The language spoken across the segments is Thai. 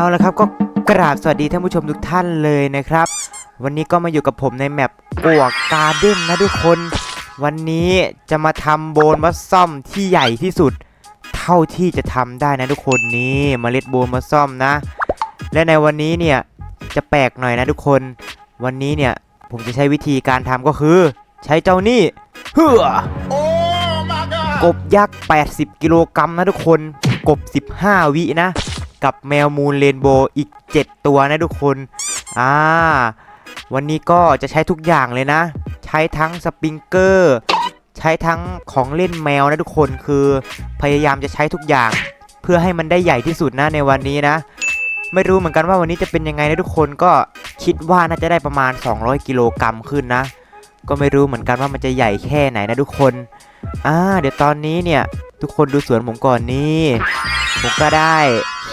เอาละครับก็กราบสวัสดีท่านผู้ชมทุกท่านเลยนะครับ วันนี้ก็มาอยู่กับผมในแมปกวกการ์เด้นนะทุกคน วันนี้จะมาทำโบนมัสซ่อมที่ใหญ่ที่สุด เท่าที่จะทำได้นะทุกคนนี่เมล็ดโบนมัสซ่อมนะ และในวันนี้เนี่ยจะแปลกหน่อยนะทุกคน วันนี้เนี่ยผมจะใช้วิธีการทำก็คือ ใช้เจ้านี่เฮือกบยักษ์ 80 กิโลกรัมนะทุกคน กบ 15 วินะ กับแมวมูนเรนโบว์อีก 7 ตัวนะทุกคน อ่า วันนี้ก็จะใช้ทุกอย่างเลยนะ ใช้ทั้งสปริงเกอร์ ใช้ทั้งของเล่นแมวนะทุกคน คือพยายามจะใช้ทุกอย่าง เพื่อให้มันได้ใหญ่ที่สุดนะในวันนี้นะ ไม่รู้เหมือนกันว่าวันนี้จะเป็นยังไงนะทุกคน ก็คิดว่าน่าจะได้ประมาณ 200 กิโลกรัมขึ้นนะ ก็ไม่รู้เหมือนกันว่ามันจะใหญ่แค่ไหนนะทุกคน อ่า เดี๋ยวตอนนี้เนี่ยทุกคนดูสวนผมก่อนนี่ผมก็ได้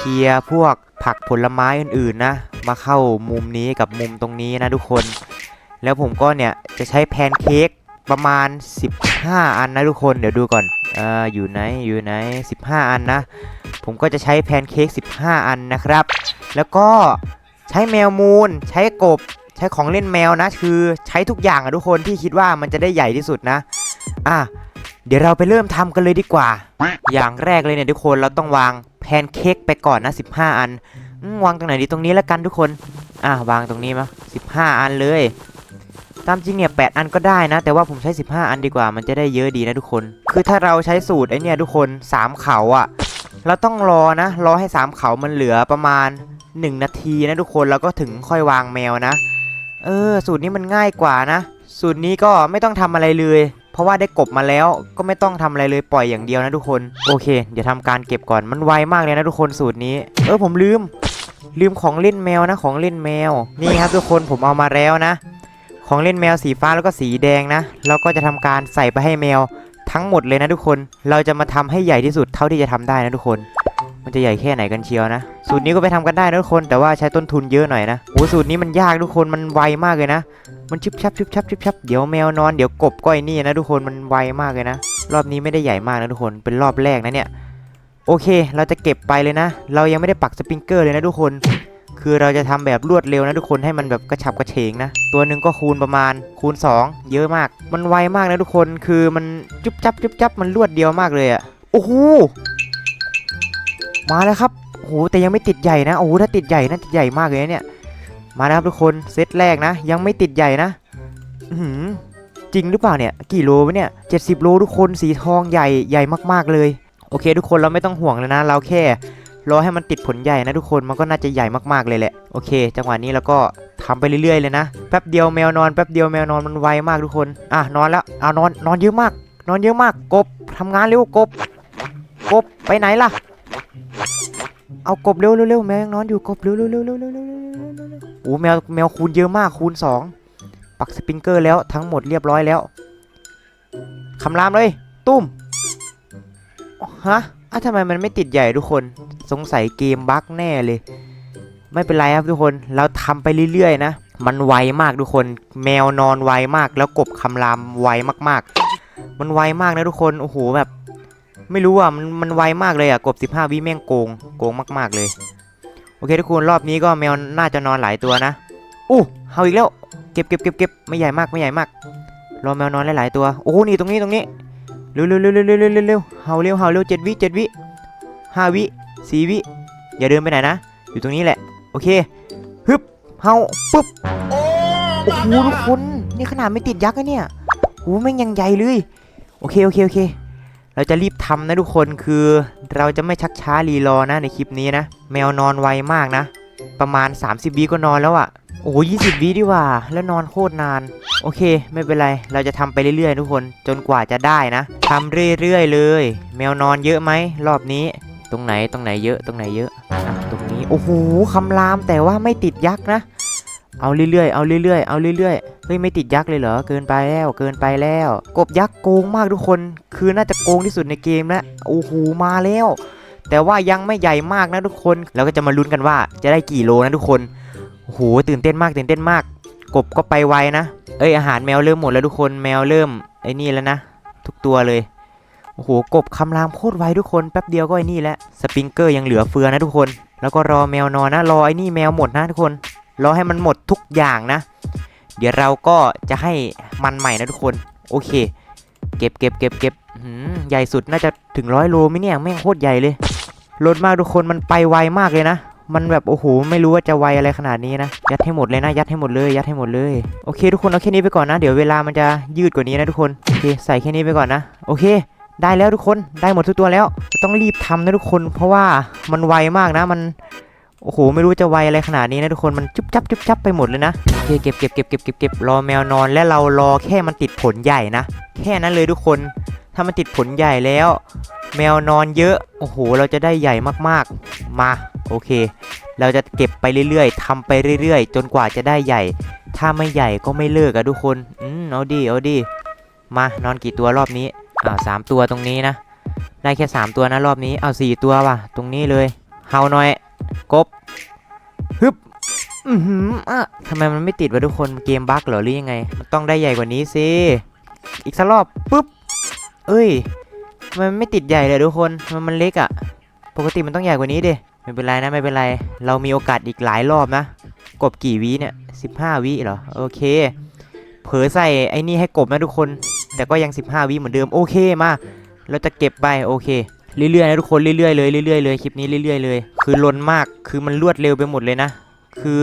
ลียร์พวกผักผลไม้อื่นๆนะ มาเข้ามุมนี้กับมุมตรงนี้นะทุกคน แล้วผมก็เนี่ยจะใช้แพนเค้กประมาณ 15 อันนะทุกคนเดี๋ยวดูก่อนเอออยู่ไหนอยู่ไหน 15 อันนะ ผมก็จะใช้แพนเค้ก15 อันนะครับ แล้วก็ใช้แมวมูนใช้กบ ใช้ของเล่นแมวนะ คือใช้ทุกอย่างอะทุกคนที่คิดว่ามันจะได้ใหญ่ที่สุดนะ อะ เดี๋ยวเราไปเริ่มทำกันเลยดีกว่า อย่างแรกเลยเนี่ยทุกคนเราต้องวางแพนเค้กไปก่อนนะ 15 อันวางตรงไหนดีตรงนี้แล้วกันทุกคน อะวางตรงนี้มั้ย15 อันเลย ตามจริงเนี่ย8อันก็ได้นะ แต่ว่าผมใช้ 15 อันดีกว่า มันจะได้เยอะดีนะทุกคน คือถ้าเราใช้สูตรไอเนี่ยทุกคน 3 เขาอะ เราต้องรอนะ รอให้ 3 เขามันเหลือประมาณ 1 นาทีนะทุกคน แล้วก็ถึงค่อยวางแมวนะ เออ สูตรนี้มันง่ายกว่านะ สูตรนี้ก็ไม่ต้องทำอะไรเลย เพราะว่าได้กบมาแล้วก็ไม่ต้องทำอะไรเลยปล่อยอย่างเดียวนะทุกคน โอเค เดี๋ยวทำการเก็บก่อนมันไวมากเลยนะทุกคนสูตรนี้ เออผมลืม ลืมของเล่นแมวนะของเล่นแมว นี่ครับทุกคนผมเอามาแล้วนะ ของเล่นแมวสีฟ้าแล้วก็สีแดงนะเราก็จะทำการใส่ไปให้แมวทั้งหมดเลยนะทุกคน เราจะมาทำให้ใหญ่ที่สุดเท่าที่จะทำได้นะทุกคน มันจะใหญ่แค่ไหนกันเชียวนะ สูตรนี้ก็ไปทำกันได้นะทุกคนแต่ว่าใช้ต้นทุนเยอะหน่อยนะโอ้สูตรนี้มันยากทุกคนมันไวมากเลยนะ มันชิบชับชิบชับชิบชับเดี๋ยวแมวนอนเดี๋ยวกบก้อยนี่นะทุกคนมันไวมากเลยนะ รอบนี้ไม่ได้ใหญ่มากนะทุกคนเป็นรอบแรกนะเนี่ยโอเค เราจะเก็บไปเลยนะ เรายังไม่ได้ปักสปริงเกอร์เลยนะทุกคน คือเราจะทำแบบรวดเร็วนะทุกคนให้มันแบบกระฉับกระเฉงนะ ตัวหนึ่งก็คูณประมาณคูณ 2 เยอะมาก มันไวมากนะทุกคน คือมันจุบจับจุบจับมันรวดเดียวมากเลยอะโอ้โห มาแล้วครับโอ้โหแต่ยังไม่ติดใหญ่นะโอ้โหถ้าติดใหญ่น่าจะใหญ่มากเลยเนี่ย มานะครับทุกคนเซตแรกนะ ยังไม่ติดใหญ่นะอื้อหือจริงหรือเปล่าเนี่ย กี่โลวะเนี่ย70โลทุกคนสีทองใหญ่ใหญ่มากๆเลย โอเค ทุกคนเราไม่ต้องห่วงเลยนะ เราแค่รอให้มันติดผลใหญ่นะทุกคนมันก็น่าจะใหญ่มากๆเลยแหละโอเค จังหวะนี้เราก็ทำไปเรื่อยๆเลยนะแป๊บเดียวแมวนอนแป๊บเดียวแมวนอนมันไวมากทุกคนอะนอนแล้วเอานอนนอนเยอะมาก นอนเยอะมากกบทำงานเร็วกบ กบไปไหนล่ะ เอากบเร็วเร็วแมวยังนอนอยู่กบเร็วเร็วเร็วเร็วเร็วเร็วโอ้แมวแมวคูณเยอะมากคูณสองปักสปริงเกอร์แล้วทั้งหมดเรียบร้อยแล้วคำรามเลยตุ้มฮะอะทำไมมันไม่ติดใหญ่ทุกคนสงสัยเกมบั๊กแน่เลย ไม่เป็นไรครับทุกคนเราทำไปเรื่อยๆนะ มันไวมากทุกคน แมวนอนไวมากแล้วกบคำรามไวมากๆ มันไวมากนะทุกคนโอ้โหแบบ ไม่รู้อะมันมันไวมากเลยอะกบ 15 วิแม่งโกงโกงมากๆเลย โอเคทุกคนรอบนี้ก็แมวน่าจะนอนหลายตัวนะอู้เฮาอีกแล้วเก็บเก็บเก็บเก็บไม่ใหญ่มากไม่ใหญ่มากรอแมวนอนหลายๆตัวโอ้หนี่ตรงนี้ตรงนี้เร็วเร็วเร็วเร็วเร็วเร็วเร็วเฮาเร็วเฮาเร็วเจ็ดวิเจ็ดวิห้าวิสี่วิอย่าเดินไปไหนนะอยู่ตรงนี้แหละโอเคฮึบเฮาปุ๊บโอ้โหทุกคนนี่ขนาดไม่ติดยักษ์นะเนี่ยโอ้แม่งยังใหญ่เลยโอเคโอเคโอเค เราจะรีบทำนะทุกคนคือเราจะไม่ชักช้ารีรอนะในคลิปนี้นะ แมวนอนไวมากนะ ประมาณ 30วิก็นอนแล้วอะ่ะโอ้ยี่สิบวิดีกว่า แล้วนอนโคตรนาน โอเค ไม่เป็นไร เราจะทำไปเรื่อยๆ ทุกคนจนกว่าจะได้นะทำเรื่อยๆเลย แมวนอนเยอะไหมรอบนี้ ตรงไหนตรงไหนเยอะตรงไหนเยอะอะตรงนี้โอ้โหคำรามแต่ว่าไม่ติดยักษ์นะ เอาเรื่อยๆ เอาเรื่อยๆ เอาเรื่อยๆ เฮ้ยไม่ติดยักษ์เลยเหรอ เกินไปแล้ว เกินไปแล้ว กบยักษ์โกงมากทุกคน คือน่าจะโกงที่สุดในเกมแล้วโอ้โหมาแล้ว แต่ว่ายังไม่ใหญ่มากนะทุกคนแล้วก็จะมาลุ้นกันว่าจะได้กี่โลนะทุกคน โอ้โหตื่นเต้นมากตื่นเต้นมาก กบก็ไปไวนะ เอ้ยอาหารแมวเริ่มหมดแล้วทุกคน แมวเริ่มไอ้นี่แล้วนะ ทุกตัวเลย โอ้โหกบคำรามโคตรไวทุกคน แป๊บเดียวก็ไอ้นี่แหละสปริงเกอร์ยังเหลือเฟือนะทุกคน แล้วก็รอแมวนอนนะ รอไอ้นี่แมวหมดนะทุกคน รอให้มันหมดทุกอย่างนะ เดี๋ยวเราก็จะให้มันใหม่นะทุกคน โอเค เก็บเก็บเก็บเก็บใหญ่สุดน่าจะถึงร้อยโลไหมเนี่ยแม่งโคตรใหญ่เลยรถมากทุกคนมันไปไวมากเลยนะ มันแบบโอ้โหไม่รู้ว่าจะไวอะไรขนาดนี้นะ ยัดให้หมดเลยนะ ยัดให้หมดเลยยัดให้หมดเลยโอเค ทุกคนเอาแค่นี้ไปก่อนนะเดี๋ยวเวลามันจะยืดกว่านี้นะทุกคนโอเคใส่แค่นี้ไปก่อนนะโอเค ได้แล้วทุกคนได้หมดทุกตัวแล้ว ต้องรีบทำนะทุกคน เพราะว่ามันไวมากนะมัน โอ้โหไม่รู้จะไวอะไรขนาดนี้นะทุกคนมันจุ๊บจับจุ๊บจับไปหมดเลยนะโอเคเก็บเก็บเก็บเก็บเก็บเก็บรอแมวนอนและเรารอแค่มันติดผลใหญ่นะ แค่นั้นเลยทุกคนถ้ามันติดผลใหญ่แล้ว แมวนอนเยอะโอ้โหเราจะได้ใหญ่มากๆมาโอเค เราจะเก็บไปเรื่อยๆทำไปเรื่อยๆ จนกว่าจะได้ใหญ่ ถ้าไม่ใหญ่ก็ไม่เลิกอะทุกคนอืมเอาดิเอาดิมานอนกี่ตัวรอบนี้อ้าสามตัวตรงนี้นะ ได้แค่สามตัวนะรอบนี้เอาสี่ตัวว่ะ ตรงนี้เลยเฮาหน่อย กบฮึบอือหืออะทำไมมันไม่ติดวะทุกคนเกมบั๊กเหรอหรือยังไง มันต้องได้ใหญ่กว่านี้สิอีกสักรอบปุ๊บเอ้ยมันไม่ติดใหญ่เลยทุกคนทำไมมันเล็กอะ่ะ ปกติมันต้องใหญ่กว่านี้ดิไม่เป็นไรนะไม่เป็นไร เรามีโอกาสอีกหลายรอบนะ กบกี่วิเนี่ย15วิเหรอโอเค เผลอใส่ไอ้นี่ให้กบนะทุกคน แต่ก็ยัง15วิเหมือนเดิมโอเคมาเราจะเก็บไปโอเค เรื่อยๆนะทุกคนเรื่อยๆเลยเรื่อยๆเลยคลิปนี้เรื่อยๆเลย คือล้นมากคือมันรวดเร็วไปหมดเลยนะ คือ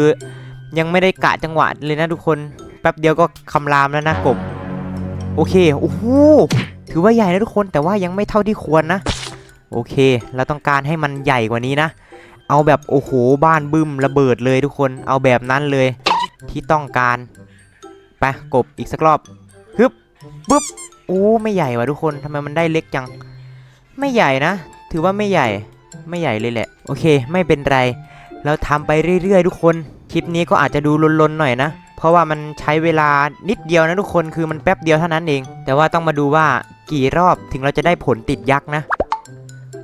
ยังไม่ได้กะจังหวะเลยนะทุกคนแป๊บเดียวก็คำรามแล้วนะกบโอเคโอ้โหถือว่าใหญ่นะทุกคนแต่ว่ายังไม่เท่าที่ควรนะ โอเค เราต้องการให้มันใหญ่กว่านี้นะ เอาแบบโอ้โหบ้านบึ้มระเบิดเลยทุกคนเอาแบบนั้นเลยที่ต้องการไปกบอีกสักรอบฮึบปึ๊บโอ้ไม่ใหญ่ว่ะทุกคนทำไมมันได้เล็กจัง ไม่ใหญ่นะ ถือว่าไม่ใหญ่ ไม่ใหญ่เลยแหละ โอเค ไม่เป็นไร เราทำไปเรื่อยๆ ทุกคน คลิปนี้ก็อาจจะดูลนๆหน่อยนะ เพราะว่ามันใช้เวลานิดเดียวนะทุกคน คือมันแป๊บเดียวเท่านั้นเอง แต่ว่าต้องมาดูว่ากี่รอบถึงเราจะได้ผลติดยักษ์นะ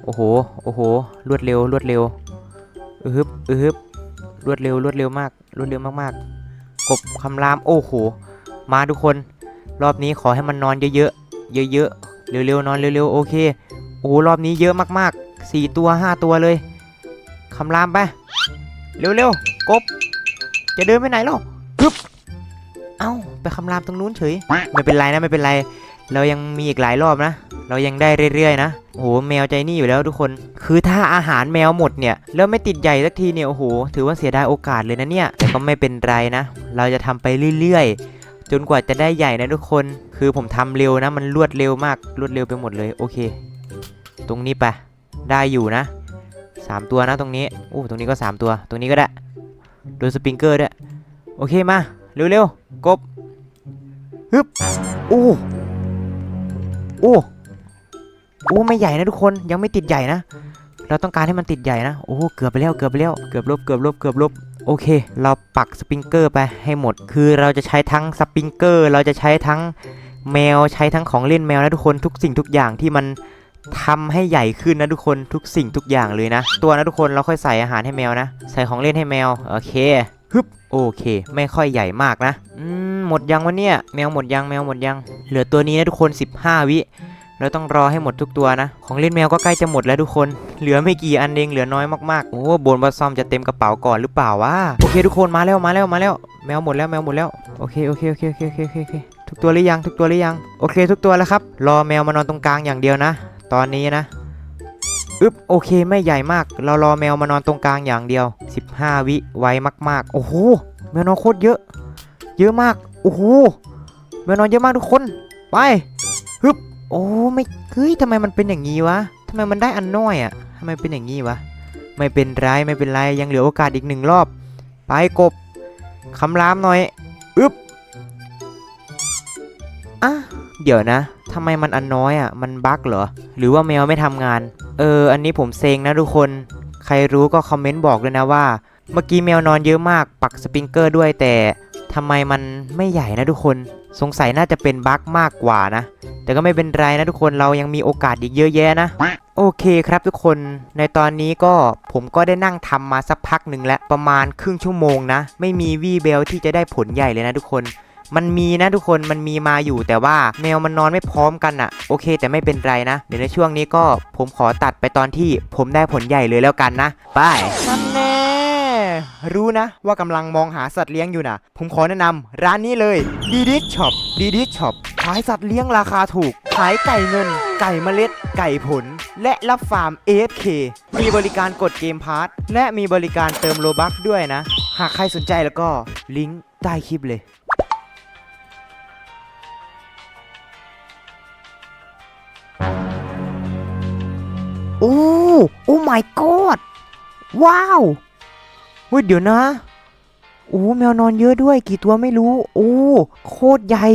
โอ้โห โอ้โห รวดเร็ว รวดเร็วอือฮึบอือฮึบรวดเร็ว รวดเร็วมาก รวดเร็วมากๆ กบคำราม โอ้โห มาทุกคน รอบนี้ขอให้มันนอนเยอะๆ เยอะๆ เร็วๆ นอนเร็วๆ โอเค โอ้รอบนี้เยอะมากๆ 4 ตัว 5 ตัวเลยคำรามไป เร็วๆ กบ จะเดินไปไหนหรอฮึบเอ้า ไปคำรามตรงนู้นเฉย ไม่เป็นไรนะไม่เป็นไร เรายังมีอีกหลายรอบนะ เรายังได้เรื่อยๆนะ โอ้โห แมวใจนี่อยู่แล้วทุกคน คือถ้าอาหารแมวหมดเนี่ย แล้วไม่ติดใหญ่สักทีเนี่ย โอ้โห ถือว่าเสียดายโอกาสเลยนะเนี่ย แต่ก็ไม่เป็นไรนะ เราจะทำไปเรื่อยๆ จนกว่าจะได้ใหญ่นะทุกคน คือผมทำเร็วนะ มันรวดเร็วมาก รวดเร็วไปหมดเลย โอเค ตรงนี้ไป ได้อยู่นะสามตัวนะตรงนี้โอ้ตรงนี้ก็สามตัว ตรงนี้ก็ได้ โดนสปริงเกอร์ด้วย โอเคมา เร็วๆ กบฮึบโอ้โอ้โอ้ไม่ใหญ่นะทุกคน ยังไม่ติดใหญ่นะ เราต้องการให้มันติดใหญ่นะ โอ้เกือบไปแล้ว เกือบไปแล้ว เกือบลบ เกือบลบ เกือบลบ โอเค เราปักสปริงเกอร์ไปให้หมด คือเราจะใช้ทั้งสปริงเกอร์ เราจะใช้ทั้งแมว ใช้ทั้งของเล่นแมวนะทุกคน ทุกสิ่งทุกอย่างที่มัน ทำให้ใหญ่ขึ้นนะทุกคนทุกสิ่งทุกอย่างเลยนะ ตัวนะทุกคนเราค่อยใส่อาหารให้แมวนะ ใส่ของเล่นให้แมว โอเคฮึบโอเค ไม่ค่อยใหญ่มากนะอืมหมดยังวะเนี่ย แมวหมดยังแมวหมดยัง เหลือตัวนี้นะทุกคน 15 วิเราต้องรอให้หมดทุกตัวนะ ของเล่นแมวก็ใกล้จะหมดแล้วทุกคน เหลือไม่กี่อันเองเหลือน้อยมากๆ โอ้บนบัสซอมจะเต็มกระเป๋าก่อนหรือเปล่าวะ โอเคทุกคนมาแล้วมาแล้วมาแล้ว แมวหมดแล้วแมวหมดแล้ว โอเคโอเคโอเคโอเคโอเคโอเคโอเคทุกตัวหรือยังทุกตัวหรือยัง โอเค ทุกตัวแล้วครับ รอแมวมานอนตรงกลางอย่างเดียวนะ ตอนนี้นะอึ๊บโอเคไม่ใหญ่มาก เรารอแมวมานอนตรงกลางอย่างเดียว 15 วิไวมากๆ โอ้โหแมวนอนโคตรเยอะ เยอะมากโอ้โหแมวนอนเยอะมากทุกคนไปฮึบโอ้ไม่เฮ้ยทำไมมันเป็นอย่างนี้วะทำไมมันได้อันน้อยอะทำไมเป็นอย่างนี้วะไม่เป็นไรไม่เป็นไรยังเหลือโอกาสอีกหนึ่งรอบ ไปกบคำรามหน่อยอึ๊บอะเดี๋ยวนะ ทำไมมันอันน้อยอะ มันบั๊กเหรอ หรือว่าแมวไม่ทำงาน เออ อันนี้ผมเซ็งนะทุกคน ใครรู้ก็คอมเมนต์บอกเลยนะว่า เมื่อกี้แมวนอนเยอะมาก ปักสปริงเกอร์ด้วยแต่ทำไมมันไม่ใหญ่นะทุกคน สงสัยน่าจะเป็นบั๊กมากกว่านะ แต่ก็ไม่เป็นไรนะทุกคน เรายังมีโอกาสอีกเยอะแยะนะ โอเคครับทุกคน ในตอนนี้ก็ผมก็ได้นั่งทำมาสักพักหนึ่งแล้ว ประมาณครึ่งชั่วโมงนะ ไม่มีวี่เบลที่จะได้ผลใหญ่เลยนะทุกคน มันมีนะทุกคนมันมีมาอยู่แต่ว่าแมวมันนอนไม่พร้อมกันอะโอเค แต่ไม่เป็นไรนะ เดี๋ยวในช่วงนี้ก็ผมขอตัดไปตอนที่ผมได้ผลใหญ่เลยแล้วกันนะไปนั่นแน่รู้นะว่ากำลังมองหาสัตว์เลี้ยงอยู่นะผมขอแนะนำร้านนี้เลยดีดิช็อปดีดิช็อปขายสัตว์เลี้ยงราคาถูก ขายไก่เงิน ไก่เมล็ด ไก่ผล และรับฟาร์ม AFK มีบริการกดเกมพาร์ทและมีบริการเติมโลบัคด้วยนะ หากใครสนใจแล้วก็ลิงก์ใต้คลิปเลย โอ้โอ้ my god ว้าวเฮ้ยเดี๋ยวนะโอ้แมวนอนเยอะด้วยกี่ตัวไม่รู้ โอ้โคตรใหญ่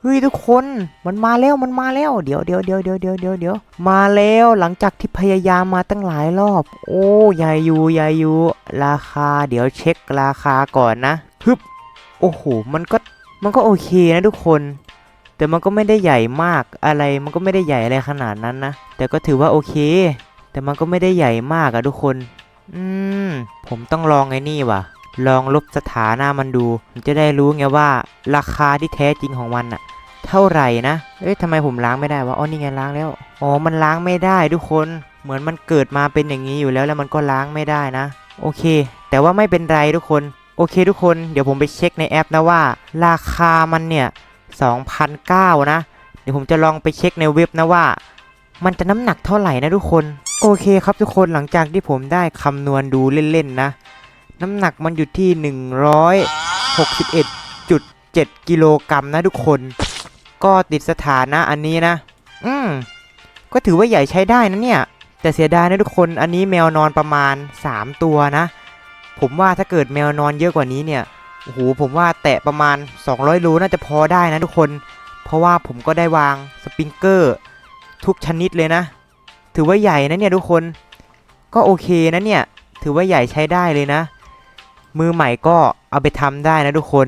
เฮ้ยทุกคนมันมาแล้วมันมาแล้ว เดี๋ยวเดี๋ยวเดี๋ยวเดี๋ยวเดี๋ยวเดี๋ยวเดี๋ยวมาแล้วหลังจากที่พยายามมาตั้งหลายรอบ โอ้ใหญ่อยู่ใหญ่อยู่ราคา เดี๋ยวเช็คราคาก่อนนะฮึบโอ้โหมันก็มันก็โอเคนะทุกคน แต่มันก็ไม่ได้ใหญ่มากอะไรมันก็ไม่ได้ใหญ่อะไรขนาดนั้นนะแต่ก็ถือว่าโอเค แต่มันก็ไม่ได้ใหญ่มากอะทุกคน อืม ผมต้องลองไอ้นี่ว่ะ ลองลบสถานะมันดูผมจะได้รู้ไงว่า ราคาที่แท้จริงของมันอะเท่าไหร่นะ เอ้ยทำไมผมล้างไม่ได้วะ อ๋อ นี่ไงล้างแล้ว อ๋อ มันล้างไม่ได้ทุกคน เหมือนมันเกิดมาเป็นอย่างนี้อยู่แล้วแล้วมันก็ล้างไม่ได้นะ โอเค แต่ว่าไม่เป็นไรทุกคน โอเคทุกคน เดี๋ยวผมไปเช็คในแอปนะว่า ราคามันเนี่ย2,009นะ เดี๋ยวผมจะลองไปเช็คในเว็บนะว่า มันจะน้ำหนักเท่าไหร่นะทุกคน โอเคครับทุกคนหลังจากที่ผมได้คำนวณดูเล่นๆนะ น้ำหนักมันอยู่ที่ 161.7 กิโลกรัมนะทุกคน ก็ติดสถานะอันนี้นะ อืมก็ถือว่าใหญ่ใช้ได้นะเนี่ย แต่เสียดายนะทุกคนอันนี้แมวนอนประมาณ 3 ตัวนะ ผมว่าถ้าเกิดแมวนอนเยอะกว่านี้เนี่ยโอ้โหผมว่าแตะประมาณ 200โลน่าจะพอได้นะทุกคน เพราะว่าผมก็ได้วางสปริงเกอร์ ทุกชนิดเลยนะ ถือว่าใหญ่นะเนี่ยทุกคน ก็โอเคนะเนี่ย ถือว่าใหญ่ใช้ได้เลยนะ มือใหม่ก็เอาไปทำได้นะทุกคน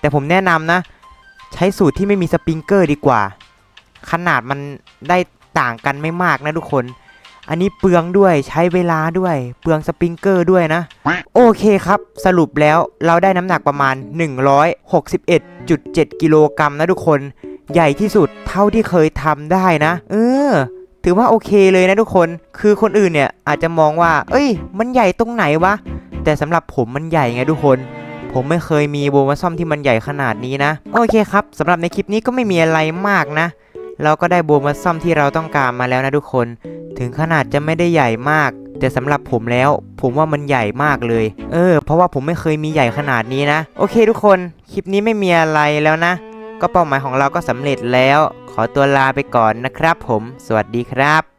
แต่ผมแนะนำนะ ใช้สูตรที่ไม่มีสปริงเกอร์ดีกว่า ขนาดมันได้ต่างกันไม่มากนะทุกคน อันนี้เปลืองด้วยใช้เวลาด้วย เปลืองสปริงเกอร์ด้วยนะ โอเคครับ สรุปแล้วเราได้น้ำหนักประมาณ 161.7 กิโลกรัมนะทุกคน ใหญ่ที่สุดเท่าที่เคยทำได้นะ เออ ถือว่าโอเคเลยนะทุกคน คือคนอื่นเนี่ยอาจจะมองว่า เอ้ย มันใหญ่ตรงไหนวะ แต่สำหรับผมมันใหญ่ไงทุกคนผมไม่เคยมีโบมาซ่อมที่มันใหญ่ขนาดนี้นะ โอเคครับสำหรับในคลิปนี้ก็ไม่มีอะไรมากนะ เราก็ได้โบมาซ่อมที่เราต้องการมาแล้วนะทุกคน ถึงขนาดจะไม่ได้ใหญ่มาก แต่สำหรับผมแล้ว ผมว่ามันใหญ่มากเลย เออ เพราะว่าผมไม่เคยมีใหญ่ขนาดนี้นะ โอเคทุกคน คลิปนี้ไม่มีอะไรแล้วนะ ก็เป้าหมายของเราก็สำเร็จแล้ว ขอตัวลาไปก่อนนะครับผม สวัสดีครับ